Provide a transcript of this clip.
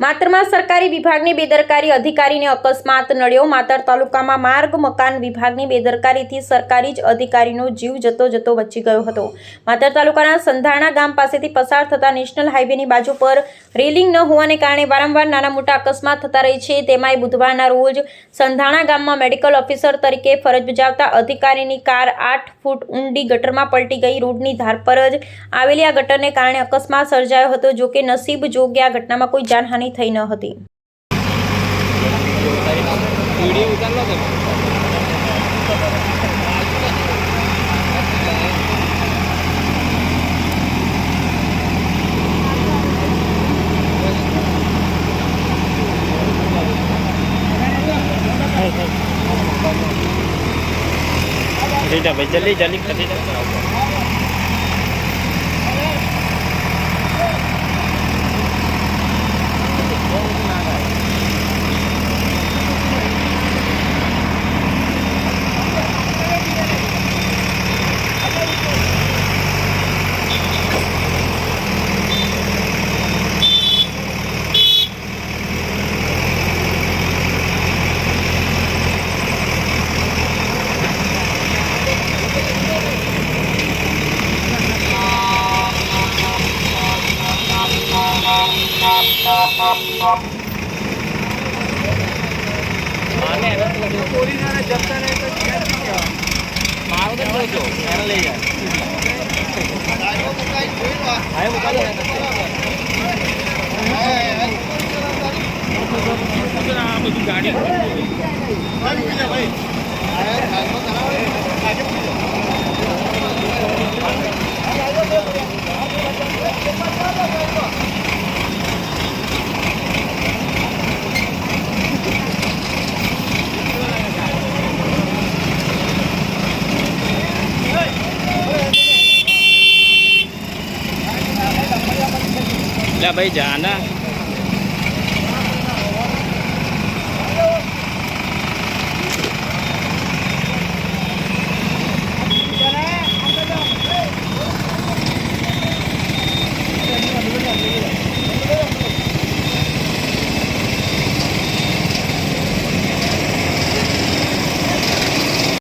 માતરમાં સરકારી વિભાગની બેદરકારી અધિકારીને અકસ્માત નડ્યો. માતર તાલુકામાં માર્ગ, મકાન વિભાગની બેદરકારીથી સરકારી જ અધિકારીનો જીવ જતો જતો બચી ગયો હતો. માતર તાલુકાના સંધાણા ગામ પાસેથી પસાર થતા નેશનલ હાઈવેની બાજુ પર રેલિંગ ન હોવાને કારણે વારંવાર નાના મોટા અકસ્માત થતા રહે છે. તેમાંય બુધવારના રોજ સંધાણા ગામમાં મેડિકલ ઓફિસર તરીકે ફરજ બજાવતા અધિકારીની કાર આઠ ફૂટ ઊંડી ગટરમાં પલટી ગઈ. રોડની ધાર પર જ આવેલી આ ગટરને કારણે અકસ્માત સર્જાયો હતો. જોકે નસીબ જોગે આ ઘટનામાં કોઈ જાનહાનિ જાનહાનિ થઈ ન હતી જલ્દી જલ્દી જલ્દી ખરીદી મારો તો જોજો એને લઈ જાય. હા, મુકાઈ બધું ગાડી. ભાઈ જાના.